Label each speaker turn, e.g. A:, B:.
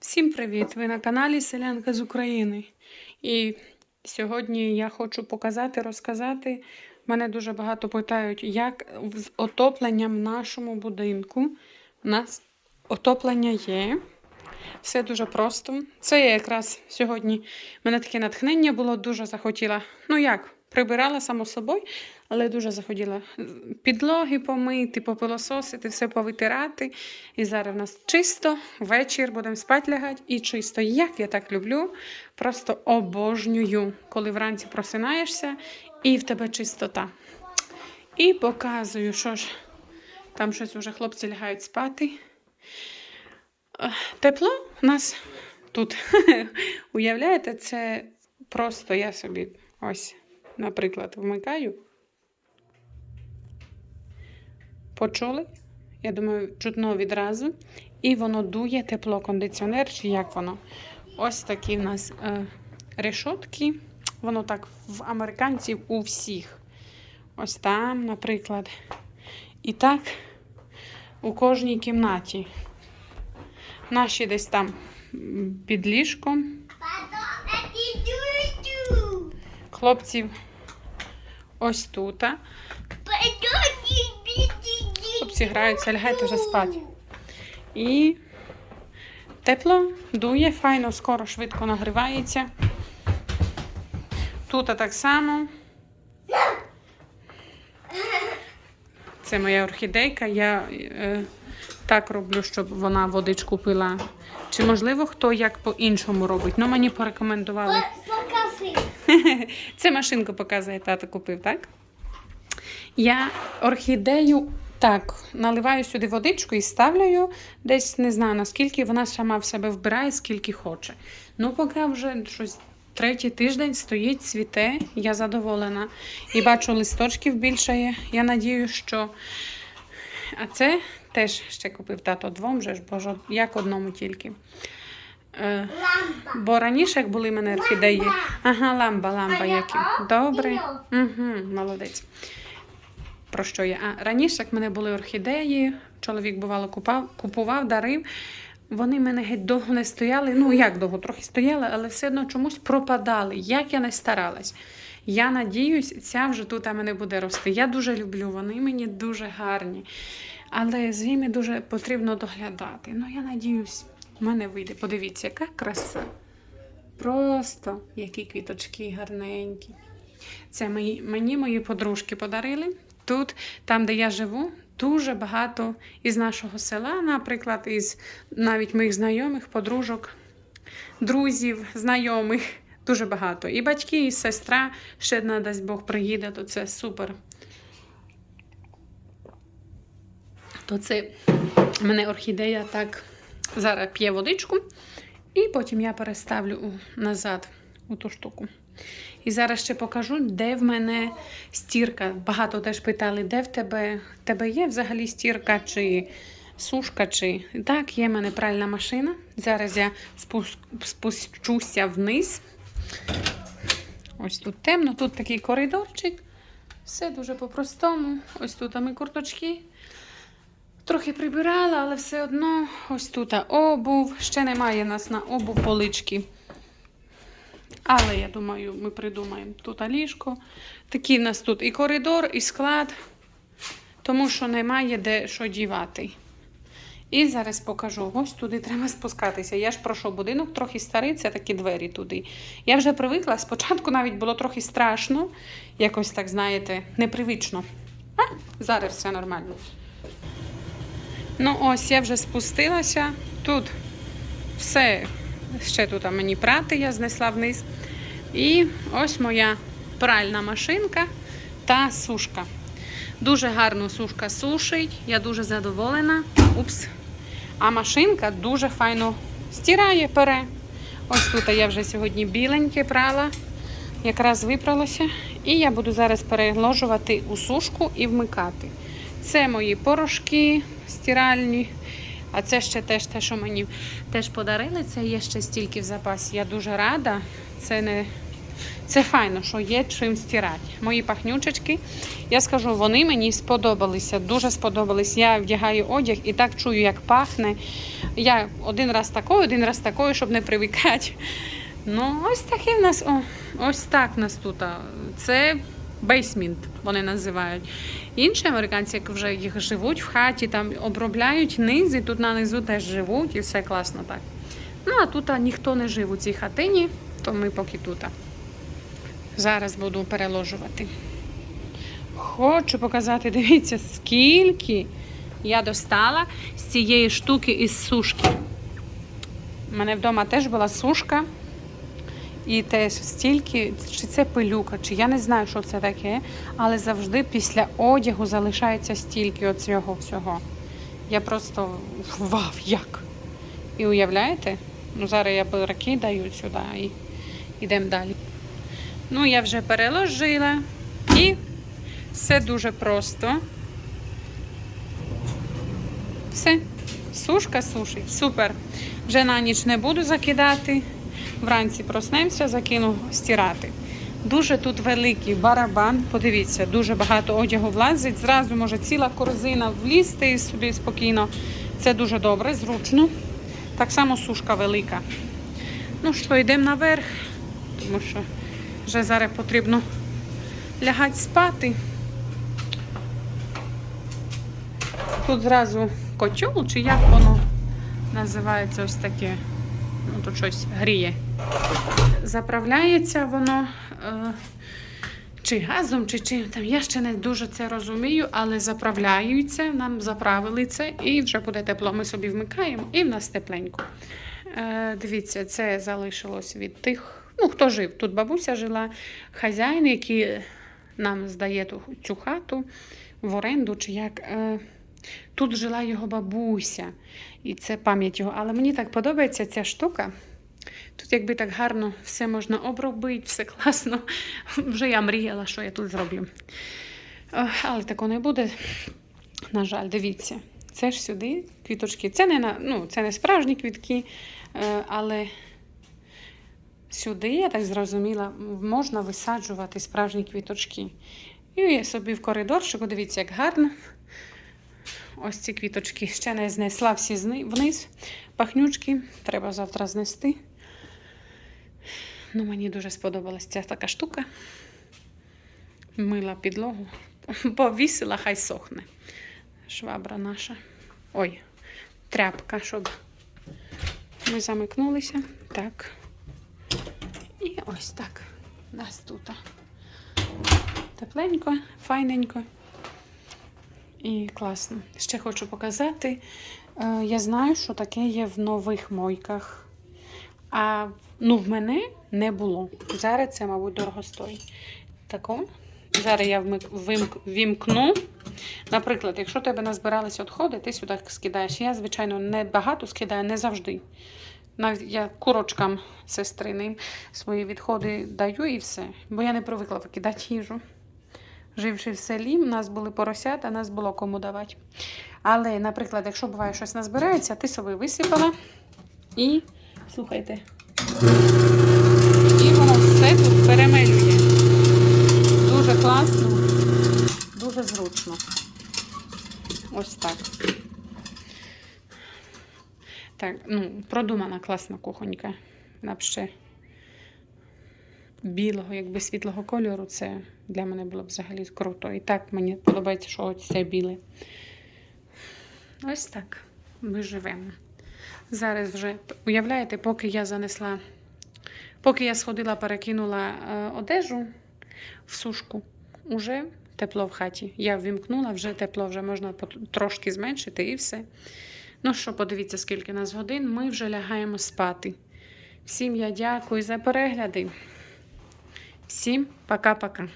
A: Всім привіт! Ви на каналі Селянка з України. І сьогодні я хочу показати, розказати. Мене дуже багато питають, як з отопленням в нашому будинку. У нас отоплення є. Все дуже просто. Це я якраз сьогодні. мене таке натхнення було, дуже захотіла. Ну як, прибирала само собою, але дуже захотіла підлоги помити, попилососити, все повитирати. І зараз в нас чисто, вечір будемо спати лягати і чисто. Як я так люблю, просто обожнюю, коли вранці просинаєшся і в тебе чистота. І показую, що ж там щось уже хлопці лягають спати. Е, Тепло у нас тут. Уявляєте, це просто я собі ось, наприклад, вмикаю. Почули? Я думаю, чутно відразу. І воно дує тепло, кондиціонер, чи як воно. Ось такі в нас е, решотки. Воно так в американців у всіх. Ось там, наприклад. І так у кожній кімнаті. Наші десь там під ліжком. Хлопців ось тут. Хлопці граються, лягайте вже спати. І тепло, дує, файно, скоро, швидко нагрівається. Тут так само. Це моя орхідейка. Я е, так роблю, щоб вона водичку пила. Чи можливо хто як по-іншому робить? Ну, мені порекомендували. Це машинку показує, тато купив, так? Я орхідею так наливаю сюди водичку і ставлю десь не знаю наскільки вона сама в себе вбирає, скільки хоче. Ну, поки вже щось третій тиждень стоїть, цвіте, я задоволена. І бачу, листочків більше є. Я надію, що. А це теж ще купив тато двом, вже ж, бо як одному тільки. Е, Бо раніше, як були в мене орхідеї. Ага, ламба, ламба, які. Добре. Угу, молодець. Про що я? А раніше, як в мене були орхідеї, чоловік бувало купав, купував, дарив. Вони в мене геть довго не стояли. Ну, як довго, трохи стояли, але все одно чомусь пропадали. Як я не старалась. Я надіюсь, ця вже тут у мене буде рости. Я дуже люблю, вони мені дуже гарні. Але з ними дуже потрібно доглядати. Ну, я надіюсь, в мене вийде. Подивіться, яка краса. Просто які квіточки гарненькі. Це мої, мені мої подружки подарили. Тут, там, де я живу, дуже багато із нашого села, наприклад, із навіть моїх знайомих, подружок, друзів, знайомих. Дуже багато. І батьки, і сестра ще одна, дасть Бог, приїде, то це супер. То це мене орхідея так зараз п'є водичку, і потім я переставлю назад у ту штуку. І зараз ще покажу, де в мене стірка. Багато теж питали, де в тебе, тебе є взагалі стірка чи сушка. чи... Так, є в мене пральна машина. Зараз я спущуся вниз. Ось тут темно, тут такий коридорчик. Все дуже по-простому. Ось тут ми курточки. Трохи прибирала, але все одно ось тут обув. Ще немає нас на обув полички. Але я думаю, ми придумаємо тут ліжко. Такий в нас тут і коридор, і склад, тому що немає де що дівати. І зараз покажу. Ось туди треба спускатися. Я ж прошу будинок трохи старий, це такі двері туди. Я вже привикла. Спочатку навіть було трохи страшно, якось так, знаєте, непривично. А зараз все нормально. Ну, ось я вже спустилася. Тут все ще тут мені прати, я знесла вниз. І ось моя пральна машинка та сушка. Дуже гарно сушка сушить, я дуже задоволена. Упс. А машинка дуже файно стирає, пере. Ось тут я вже сьогодні біленьке прала, якраз випралося. І я буду зараз переложувати у сушку і вмикати. Це мої порошки стиральні. А це ще теж те, що мені теж подарили. Це є ще стільки в запасі. Я дуже рада. Це не Це файно, що є чим стирати. Мої пахнючечки, я скажу, вони мені сподобалися, дуже сподобались. Я вдягаю одяг і так чую, як пахне. Я один раз такою, один раз такою, щоб не привикати. Ну, ось таке в нас, о, ось так в нас тут. Це бейсмінт, вони називають. Інші американці, як вже їх живуть в хаті, там обробляють низ, і тут на низу теж живуть, і все класно так. Ну, а тут ніхто не жив у цій хатині, то ми поки тут. Зараз буду переложувати. Хочу показати, дивіться, скільки я достала з цієї штуки із сушки. У мене вдома теж була сушка. І теж стільки, чи це пилюка, чи я не знаю, що це таке, але завжди після одягу залишається стільки оцього всього. Я просто вау, як! І уявляєте? Ну, зараз я перекидаю сюди і йдемо далі. Ну, я вже переложила і все дуже просто. Все, сушка сушить. Супер. Вже на ніч не буду закидати. Вранці проснемося, закину стирати. Дуже тут великий барабан. Подивіться, дуже багато одягу влазить. Зразу може ціла корзина влізти собі спокійно. Це дуже добре, зручно. Так само сушка велика. Ну що, йдемо наверх, тому що вже зараз потрібно лягати спати. Тут зразу котел, чи як воно називається ось таке. Ну, тут щось гріє. Заправляється воно е, чи газом, чи чим там. Я ще не дуже це розумію, але заправляються, нам заправили це і вже буде тепло. Ми собі вмикаємо і в нас тепленько. Е, дивіться, це залишилось від тих, ну хто жив. Тут бабуся жила, хазяїн, який нам здає ту, цю хату в оренду, чи як. Е, тут жила його бабуся, і це пам'ять його. Але мені так подобається ця штука. Тут, якби так гарно все можна обробити, все класно. Вже я мріяла, що я тут зроблю. Але такого не буде. На жаль, дивіться. Це ж сюди квіточки. Це не, ну, це не справжні квітки, е, але сюди, я так зрозуміла, можна висаджувати справжні квіточки. І я собі в коридорчику, дивіться, як гарно. Ось ці квіточки ще не знесла всі вниз. Пахнючки. Треба завтра знести. Ну, мені дуже сподобалась ця така штука. Мила підлогу. Повісила, хай сохне. Швабра наша. Ой, тряпка, щоб ми замикнулися. Так. І ось так. Нас тут тепленько, файненько. І класно. Ще хочу показати. Е, Я знаю, що таке є в нових мойках. А ну, в мене не було. Зараз це, мабуть, дорого стоїть. Тако. Зараз я вімкну. Наприклад, якщо тебе назбиралися відходи, ти сюди скидаєш. Я, звичайно, не багато скидаю, не завжди. Навіть я курочкам сестриним свої відходи даю і все. Бо я не привикла викидати їжу. Живши в селі, у нас були поросята, нас було кому давати. Але, наприклад, якщо буває щось назбирається, ти собі висипала і слухайте. І воно все тут перемелює. Дуже класно, дуже зручно. Ось так. Так, ну, продумана класна кухонька. Напше білого, якби світлого кольору, це для мене було б взагалі круто. І так мені подобається, що ось це біле. Ось так ми живемо. Зараз вже, уявляєте, поки я занесла, поки я сходила, перекинула е, одежу в сушку, уже тепло в хаті. Я ввімкнула, вже тепло, вже можна трошки зменшити і все. Ну що, подивіться, скільки нас годин. Ми вже лягаємо спати. Всім я дякую за перегляди. Всім пока-пока.